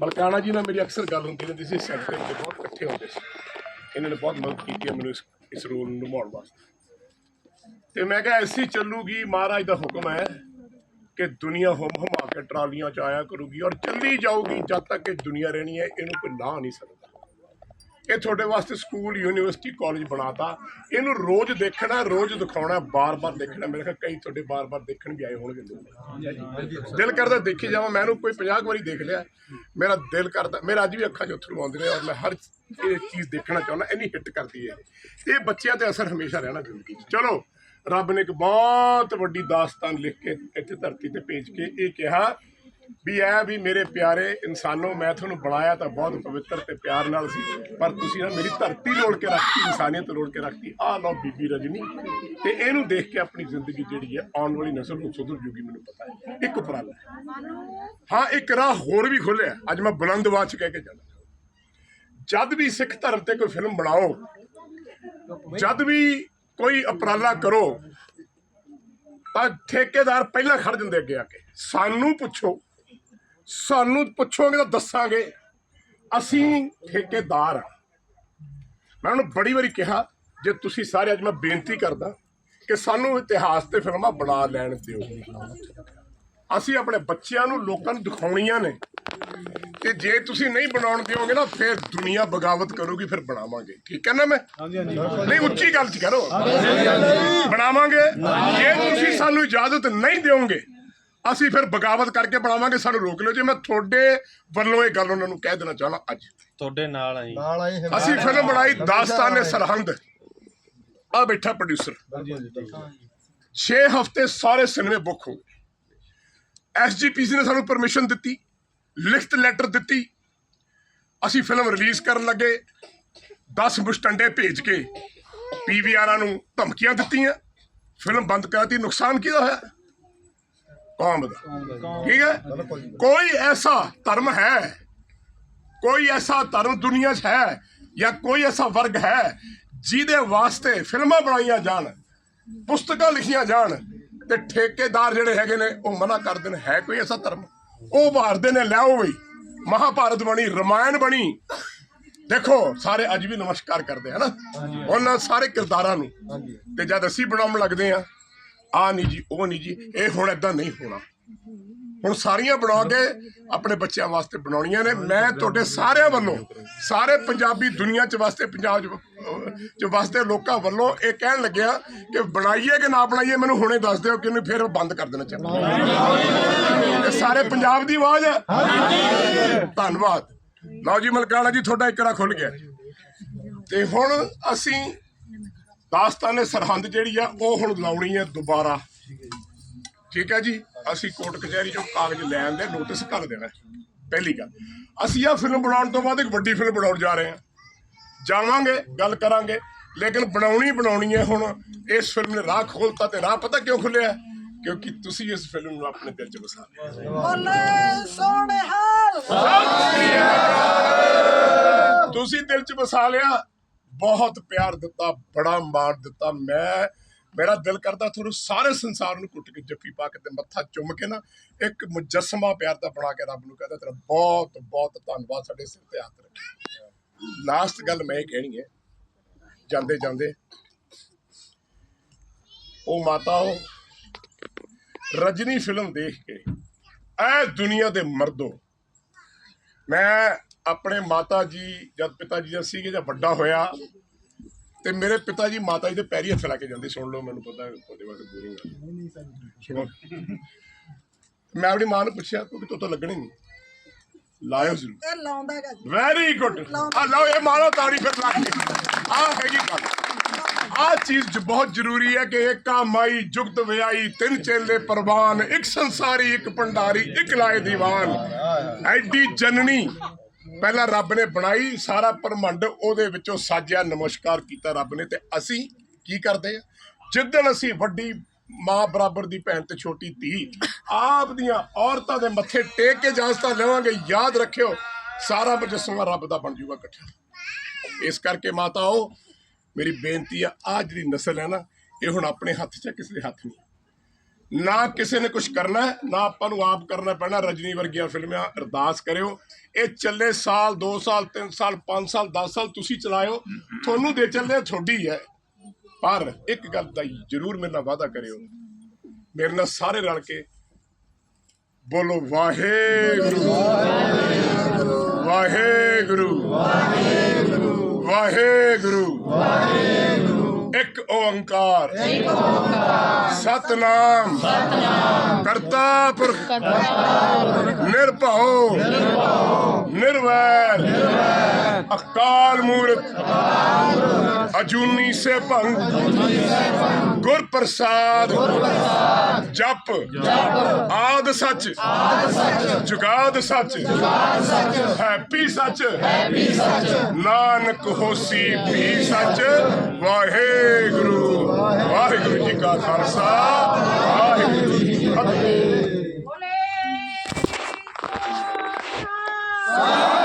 ਮਲਕਾਣਾ ਜੀ ਨਾਲ ਮੇਰੀ ਅਕਸਰ ਗੱਲ ਹੁੰਦੀ ਰਹਿੰਦੀ ਸੀ ਸੈਕਟਰ ਦੇ ਬਹੁਤ ਇਕੱਠੇ ਹੁੰਦੇ ਸੀ। ਇਹਨਾਂ ਨੇ ਬਹੁਤ ਮਦਦ ਕੀਤੀ ਹੈ ਮੈਨੂੰ ਇਸ ਇਸ ਰੋਲ ਨੂੰ ਨਿਭਾਉਣ ਵਾਸਤੇ। ਤੇ ਮੈਂ ਕਿਹਾ, ਐਸੀ ਚੱਲੂਗੀ, ਮਹਾਰਾਜ ਦਾ ਹੁਕਮ ਹੈ ਕਿ ਦੁਨੀਆ ਹਮ ਹਮਾ ਕੇ ਟਰਾਲੀਆਂ ਚ ਆਇਆ ਕਰੂਗੀ ਔਰ ਚੱਲੀ ਜਾਊਗੀ, ਜਦ ਤੱਕ ਇਹ ਦੁਨੀਆ ਰਹਿਣੀ ਹੈ, ਇਹਨੂੰ ਕੋਈ ਲਾ ਨਹੀਂ ਸਕਦਾ। ਇਹ ਤੁਹਾਡੇ ਵਾਸਤੇ ਸਕੂਲ, ਯੂਨੀਵਰਸਿਟੀ, ਕਾਲਜ ਬਣਾਤਾ। ਇਹਨੂੰ ਰੋਜ਼ ਦੇਖਣਾ, ਰੋਜ਼ ਦਿਖਾਉਣਾ, ਬਾਰ-ਬਾਰ ਦੇਖਣਾ। ਮੇਰੇ ਖਿਆਲ ਕਈ ਤੁਹਾਡੇ ਬਾਰ-ਬਾਰ ਦੇਖਣ ਵੀ ਆਏ ਹੋਣਗੇ। ਲੋਕ ਦਿਲ ਕਰਦਾ ਦੇਖੀ ਜਾਵਾਂ। ਮੈਂ ਇਹਨੂੰ ਕੋਈ 50 ਵਾਰੀ ਦੇਖ ਲਿਆ। ਮੇਰਾ ਦਿਲ ਕਰਦਾ। ਮੇਰਾ ਅੱਜ ਵੀ ਅੱਖਾਂ 'ਚ ਉੱਥੋਂ ਆਉਂਦੇ ਨੇ ਔਰ ਮੈਂ ਹਰ ਇਹ ਚੀਜ਼ ਦੇਖਣਾ ਚਾਹੁੰਦਾ। ਇੰਨੀ ਹਿੱਟ ਕਰਦੀ ਹੈ। ਇਹ। ਇਹ ਬੱਚਿਆਂ ਤੇ ਅਸਰ ਹਮੇਸ਼ਾ ਰਹਿਣਾ ਜ਼ਿੰਦਗੀ 'ਚ ਚਲੋ, ਰੱਬ ਨੇ ਇੱਕ ਬਹੁਤ ਵੱਡੀ ਦਾਸਤਾਨ ਲਿਖ ਕੇ ਇੱਥੇ ਧਰਤੀ ਤੇ ਭੇਜ ਕੇ ਇਹ ਕਿਹਾ ਵੀ ਇਹ ਵੀ ਮੇਰੇ ਪਿਆਰੇ ਇਨਸਾਨੋ, ਮੈਂ ਤੁਹਾਨੂੰ ਬਣਾਇਆ ਤਾਂ ਬਹੁਤ ਪਵਿੱਤਰ ਤੇ ਪਿਆਰ ਨਾਲ ਸੀ, ਪਰ ਤੁਸੀਂ ਨਾ ਮੇਰੀ ਧਰਤੀ ਲੋੜ ਕੇ ਰੱਖਤੀ, ਇਨਸਾਨੀਅਤ ਲੋੜ ਕੇ ਰੱਖਤੀ। ਆਹ ਲਓ ਬੀਬੀ ਰਜਨੀ, ਤੇ ਇਹਨੂੰ ਦੇਖ ਕੇ ਆਪਣੀ ਜ਼ਿੰਦਗੀ ਜਿਹੜੀ ਹੈ, ਆਉਣ ਵਾਲੀ ਨਸਲ ਨੂੰ ਸੁਧਰ ਜੂਗੀ, ਮੈਨੂੰ ਪਤਾ ਹੈ। ਇੱਕ ਉਪਰਾਲਾ ਹਾਂ। ਇੱਕ ਰਾਹ ਹੋਰ ਵੀ ਖੁੱਲਿਆ ਅੱਜ ਮੈਂ ਬੁਲੰਦ ਆਵਾਜ਼ 'ਚ ਕਹਿ ਕੇ ਜਾਣਾ ਜਦ ਵੀ ਸਿੱਖ ਧਰਮ ਤੇ ਕੋਈ ਫਿਲਮ ਬਣਾਓ, ਜਦ ਵੀ ਕੋਈ ਉਪਰਾਲਾ ਕਰੋ, ਤਾਂ ਠੇਕੇਦਾਰ ਪਹਿਲਾਂ ਖੜ ਜਾਂਦੇ ਅੱਗੇ ਆ ਕੇ। ਸਾਨੂੰ ਪੁੱਛੋ। ਸਾਨੂੰ ਪੁੱਛੋਗੇ ਤਾਂ ਦੱਸਾਂਗੇ। ਅਸੀਂ ਠੇਕੇਦਾਰ ਆ। ਮੈਂ ਉਹਨੂੰ ਬੜੀ ਵਾਰੀ ਕਿਹਾ ਜੇ ਤੁਸੀਂ ਸਾਰੇ ਅੱਜ ਮੈਂ ਬੇਨਤੀ ਕਰਦਾ ਕਿ ਸਾਨੂੰ ਇਤਿਹਾਸ ਤੇ ਫਿਲਮਾਂ ਬਣਾ ਲੈਣ ਦਿਓ। ਅਸੀਂ ਆਪਣੇ ਬੱਚਿਆਂ ਨੂੰ ਲੋਕਾਂ ਨੂੰ ਦਿਖਾਉਣੀਆਂ ਨੇ। ਤੇ ਜੇ ਤੁਸੀਂ ਨਹੀਂ ਬਣਾਉਣ ਦਿਓਗੇ ਨਾ ਫਿਰ ਦੁਨੀਆ ਬਗਾਵਤ ਕਰੂਗੀ ਫਿਰ ਬਣਾਵਾਂਗੇ। ਠੀਕ ਹੈ ਨਾ ਮੈਂ? ਨਹੀਂ ਉੱਚੀ ਗੱਲ ਚ ਕਰੋ। ਬਣਾਵਾਂਗੇ। ਜੇ ਤੁਸੀਂ ਸਾਨੂੰ ਇਜਾਜ਼ਤ ਨਹੀਂ ਦਿਓਗੇ ਅਸੀਂ ਫਿਰ ਬਗਾਵਤ ਕਰਕੇ ਬਣਾਵਾਂਗੇ ਸਾਨੂੰ ਰੋਕ ਲਿਓ। ਜੇ ਮੈਂ ਤੁਹਾਡੇ ਵੱਲੋਂ ਇਹ ਗੱਲ ਉਹਨਾਂ ਨੂੰ ਕਹਿ ਦੇਣਾ ਚਾਹਣਾ ਅੱਜ। ਤੁਹਾਡੇ ਨਾਲ ਆ ਜੀ। ਨਾਲ ਆਏ ਹਿਮਾਚਲ ਅਸੀਂ ਫਿਲਮ ਬਣਾਈ ਦਾਸਤਾਨ ਸਰਹੰਦ। ਆ ਬੈਠਾ ਪ੍ਰੋਡਿਊਸਰ ਹਾਂਜੀ ਹਾਂਜੀ 6 ਹਫ਼ਤੇ ਸਾਰੇ ਸਿਨੇਮੇ ਬੁੱਕ ਹੋ ਗਏ। ਐਸਜੀਪੀਸੀ ਨੇ ਸਾਨੂੰ ਪਰਮਿਸ਼ਨ ਦਿੱਤੀ ਲਿਖਤ ਲੈਟਰ ਦਿੱਤੀ। ਅਸੀਂ ਫਿਲਮ ਰਿਲੀਜ਼ ਕਰਨ ਲੱਗੇ। 10 ਮੁਸਟੰਡੇ ਭੇਜ ਕੇ ਪੀਵੀਆਰਾਂ ਨੂੰ ਧਮਕੀਆਂ ਦਿੱਤੀਆਂ। ਫਿਲਮ ਬੰਦ ਕਰਾਤੀ। ਨੁਕਸਾਨ ਕਿਹਦਾ ਹੋਇਆ? ਕੌਮ ਦਾ। ਠੀਕ ਹੈ? ਕੋਈ ਐਸਾ ਧਰਮ ਹੈ ਕੋਈ ਐਸਾ ਧਰਮ ਦੁਨੀਆ 'ਚ ਹੈ ਜਾਂ ਕੋਈ ਐਸਾ ਵਰਗ ਹੈ ਜਿਹਦੇ ਵਾਸਤੇ ਫਿਲਮਾਂ ਬਣਾਈਆਂ ਜਾਣ ਪੁਸਤਕਾਂ ਲਿਖੀਆਂ ਜਾਣ ਤੇ ਠੇਕੇਦਾਰ ਜਿਹੜੇ ਹੈਗੇ ਨੇ ਉਹ ਮਨਾ ਕਰਦੇ ਨੇ ਹੈ ਕੋਈ ਐਸਾ ਧਰਮ? ਉਹ ਭਾਰਦੇ ਨੇ ਲਿਆਓ ਬਈ। ਮਹਾਭਾਰਤ ਬਣੀ ਰਮਾਇਣ ਬਣੀ। ਦੇਖੋ ਸਾਰੇ ਅੱਜ ਵੀ ਨਮਸਕਾਰ ਕਰਦੇ ਹਨ ਉਹਨਾਂ ਸਾਰੇ ਕਿਰਦਾਰਾਂ ਨੂੰ। ਤੇ ਜਦ ਅਸੀਂ ਬਣਾਉਣ ਲੱਗਦੇ ਆ ਆ ਨਹੀਂ ਜੀ, ਉਹ ਨਹੀਂ ਜੀ, ਇਹ ਹੁਣ ਏਦਾਂ ਨਹੀਂ ਹੋਣਾ। ਹੁਣ ਸਾਰੀਆਂ ਬਣਾ ਕੇ ਆਪਣੇ ਬੱਚਿਆਂ ਵਾਸਤੇ ਬਣਾਉਣੀਆਂ ਨੇ। ਮੈਂ ਤੁਹਾਡੇ ਸਾਰਿਆਂ ਵੱਲੋਂ, ਸਾਰੇ ਪੰਜਾਬੀ ਦੁਨੀਆ ਚ ਵਾਸਤੇ, ਪੰਜਾਬ ਚ ਚ ਵਾਸਤੇ ਲੋਕਾਂ ਵੱਲੋਂ ਇਹ ਕਹਿਣ ਲੱਗਿਆ ਕਿ ਬਣਾਈਏ ਕਿ ਨਾ ਬਣਾਈਏ, ਮੈਨੂੰ ਹੁਣੇ ਦੱਸ ਦਿਓ ਕਿ ਇਹਨੂੰ ਫਿਰ ਬੰਦ ਕਰ ਦੇਣਾ ਚਾਹੀਦਾ। ਇਹ ਸਾਰੇ ਪੰਜਾਬ ਦੀ ਆਵਾਜ਼ ਹੈ ਧੰਨਵਾਦ। ਲਓ ਜੀ, ਮਲਕਾਣਾ ਜੀ, ਤੁਹਾਡਾ ਇਕੜਾ ਖੁੱਲ ਗਿਆ। ਤੇ ਹੁਣ ਅਸੀਂ ਦਾਸਤਾਨੇ ਸਰਹੰਦ ਜਿਹੜੀ ਆ ਉਹ ਹੁਣ ਲਾਉਣੀ ਹੈ ਦੁਬਾਰਾ। ਠੀਕ ਹੈ ਜੀ? ਅਸੀਂ ਕੋਰਟ ਕਚਹਿਰੀ ਚੋਂ ਕਾਗਜ਼ ਲੈ ਆਂਦੇ ਨੋਟਿਸ ਕਰ ਦੇਣਾ। ਪਹਿਲੀ ਗੱਲ। ਅਸੀਂ ਆ ਫਿਲਮ ਬਣਾਉਣ ਤੋਂ ਬਾਅਦ ਇੱਕ ਵੱਡੀ ਫਿਲਮ ਬਣਾਉਣ ਜਾ ਰਹੇ ਹਾਂ। ਜਾਵਾਂਗੇ ਗੱਲ ਕਰਾਂਗੇ। ਲੇਕਿਨ ਬਣਾਉਣੀ ਬਣਾਉਣੀ ਹੈ ਹੁਣ। ਇਸ ਫਿਲਮ ਨੇ ਰਾਹ ਖੋਲਤਾ ਤੇ ਰਾਹ ਪਤਾ ਕਿਉਂ ਖੁੱਲਿਆ? ਕਿਉਂਕਿ ਤੁਸੀਂ ਇਸ ਫਿਲਮ ਨੂੰ ਆਪਣੇ ਦਿਲ 'ਚ ਵਸਾ ਲਿਆ। ਬੋਲੇ ਸੋਹਣੇ ਹਾਲ। ਤੁਸੀਂ ਦਿਲ 'ਚ ਵਸਾ ਲਿਆ। ਬਹੁਤ ਪਿਆਰ ਦਿੱਤਾ, ਬੜਾ ਮਾਣ ਦਿੱਤਾ। ਮੈਂ, ਮੇਰਾ ਦਿਲ ਕਰਦਾ ਤੁਹਾਨੂੰ ਸਾਰੇ ਸੰਸਾਰ ਨੂੰ ਕੁੱਟ ਕੇ ਜੱਫੀ ਪਾ ਕੇ ਤੇ ਮੱਥਾ ਚੁੰਮ ਕੇ ਨਾ ਇੱਕ ਮੁਜੱਸਮਾ ਪਿਆਰ ਦਾ ਬਣਾ ਕੇ ਰੱਬ ਨੂੰ ਕਹਿੰਦਾ, ਤੇਰਾ ਬਹੁਤ ਬਹੁਤ ਧੰਨਵਾਦ ਸਾਡੇ ਸਿਰ ਤੇ ਹੱਥ ਰੱਖਿਆ। ਲਾਸਟ ਗੱਲ ਮੈਂ ਇਹ ਕਹਿਣੀ ਹੈ, ਜਾਂਦੇ ਜਾਂਦੇ, ਉਹ ਮਾਤਾ ਉਹ ਰਜਨੀ ਫਿਲਮ ਦੇਖ ਕੇ ਐ ਦੁਨੀਆ ਦੇ ਮਰਦੋ, ਮੈਂ ਆਪਣੇ ਮਾਤਾ ਜੀ ਜਦ ਪਿਤਾ ਜੀ ਦਾ ਸੀਗੇ ਜਾਂ ਵੱਡਾ ਹੋਇਆ ਤੇ ਮੇਰੇ ਪਿਤਾ ਜੀ ਮਾਤਾ ਜੀ ਦੇ ਪੈਰੀ ਹੱਥ ਲਾ ਕੇ ਜਾਂਦੇ ਸੁਣ ਲਓ ਮੈਨੂੰ ਪਤਾ ਤੁਹਾਡੇ ਵਾਸਤੇ ਬੋਰਿੰਗ ਸੁਣੋ ਮੈਂ ਆਪਣੀ ਮਾਂ ਨੂੰ ਪੁੱਛਿਆ ਤੂੰ ਕਿ ਤੋਂ ਲੱਗਣੇ ਨਹੀਂ। ਲਾਇਓ ਜ਼ਰੂਰ। ਇਹ ਲਾਉਂਦਾਗਾ ਜੀ। ਵੈਰੀ ਗੁੱਡ ਆ ਲਓ ਇਹ ਮਾਰੋ ਤਾੜੀ ਫਿਰ ਲਾ ਕੇ। ਆ ਹੈਗੀ ਗੱਲ। ਆ ਚੀਜ਼ ਜ- ਬਹੁਤ ਜ਼ਰੂਰੀ ਹੈ ਕਿ ਏਕਾ ਮਾਈ ਜੁਗਤ ਵਿਆਈ ਤਿੰਨ ਚੇਲੇ ਪ੍ਰਵਾਨ ਇੱਕ ਸੰਸਾਰੀ ਇੱਕ ਭੰਡਾਰੀ ਇੱਕ ਲਾਏ ਦੀਵਾਨ। ਐਡੀ ਜਨਨੀ ਪਹਿਲਾਂ ਰੱਬ ਨੇ ਬਣਾਈ ਸਾਰਾ ਪਰਮੰਡ ਉਹਦੇ ਵਿੱਚੋਂ ਸਾਜਿਆ ਨਮਸਕਾਰ ਕੀਤਾ ਰੱਬ ਨੇ ਤੇ ਅਸੀਂ ਕੀ ਕਰਦੇ ਆ? ਜਿੱਦਣ ਅਸੀਂ ਵੱਡੀ ਮਾਂ ਬਰਾਬਰ ਦੀ ਭੈਣ ਤੇ ਛੋਟੀ ਧੀ ਆਪ ਦੀਆਂ ਔਰਤਾਂ ਦੇ ਮੱਥੇ ਟੇਕ ਕੇ ਜਾਸਤਾ ਲਵਾਂਗੇ ਯਾਦ ਰੱਖਿਓ ਸਾਰਾ ਮੁਜੱਸਮਾ ਰੱਬ ਦਾ ਬਣ ਜੂਗਾ ਇਕੱਠਾ। ਇਸ ਕਰਕੇ ਮਾਤਾਓ ਮੇਰੀ ਬੇਨਤੀ ਆ ਆ ਜਿਹੜੀ ਨਸਲ ਹੈ ਨਾ ਇਹ ਹੁਣ ਆਪਣੇ ਹੱਥ 'ਚ ਹੈ, ਕਿਸੇ ਦੇ ਹੱਥ ਨਹੀਂ। ਨਾ ਕਿਸੇ ਨੇ ਕੁਝ ਕਰਨਾ ਨਾ ਆਪਾਂ ਨੂੰ ਆਪ ਕਰਨਾ ਪੈਣਾ। ਰਜਨੀ ਵਰਗੀਆਂ ਫਿਲਮਾਂ ਅਰਦਾਸ ਕਰਿਓ। ਇਹ ਚੱਲੇ ਸਾਲ 2 ਸਾਲ 3 ਸਾਲ 5 ਸਾਲ 10 ਸਾਲ ਤੁਸੀਂ ਚਲਾਇਓ। ਤੁਹਾਨੂੰ ਦੇ ਚੱਲੇ ਤੁਹਾਡੀ ਹੈ। ਪਰ ਇੱਕ ਗੱਲ ਦਾ ਜ਼ਰੂਰ ਮੇਰੇ ਨਾਲ ਵਾਅਦਾ ਕਰਿਓ। ਮੇਰੇ ਨਾਲ ਸਾਰੇ ਰਲ ਕੇ ਬੋਲੋ, ਵਾਹਿਗੁਰੂ। ਵਾਹਿਗੁਰੂ। ਵਾਹਿਗੁਰੂ। ओंकार। सतनाम। करता पुर निर्वैर। अकाल मूर्त। अजूनी से पंग ਗੁਰ ਪ੍ਰਸਾਦ ਜਪ। ਆਦ ਸੱਚ। ਜੁਗਾਦ ਸੱਚ। ਹੈਪੀ ਸੱਚ। ਨਾਨਕ ਹੋਸੀ ਵੀ ਸੱਚ। ਵਾਹਿਗੁਰੂ। ਵਾਹਿਗੁਰੂ ਜੀ ਕਾ ਖਾਲਸਾ। ਵਾਹਿਗੁਰੂ ਜੀ ਕੀ ਫਤਿਹ।